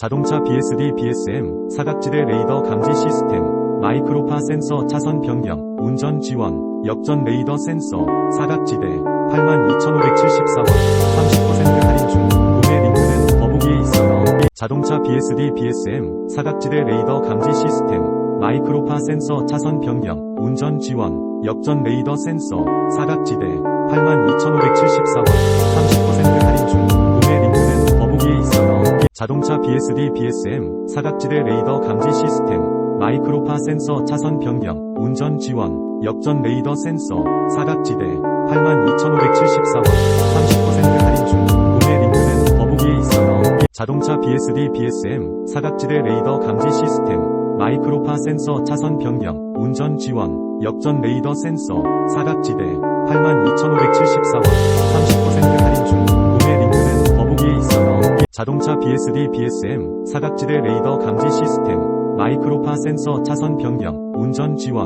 자동차 BSD BSM 사각지대 레이더 감지 시스템 마이크로파 센서 차선 변경 운전 지원 역전 레이더 센서 사각지대 82,574원 30% 할인 중 구매 링크는 더보기에 있어요. 자동차 BSD BSM 사각지대 레이더 감지 시스템 마이크로파 센서 차선 변경 운전 지원 역전 레이더 센서 사각지대 82,574원 자동차 BSD BSM 사각지대 레이더 감지 시스템 마이크로파 센서 차선 변경 운전 지원 역전 레이더 센서 사각지대 82,574원 30% 할인 중 구매 링크는 더보기에 있어요. 자동차 BSD BSM 사각지대 레이더 감지 시스템 마이크로파 센서 차선 변경 운전 지원 역전 레이더 센서 사각지대 자동차 BSD BSM 사각지대 레이더 감지 시스템 마이크로파 센서 차선 변경 운전 지원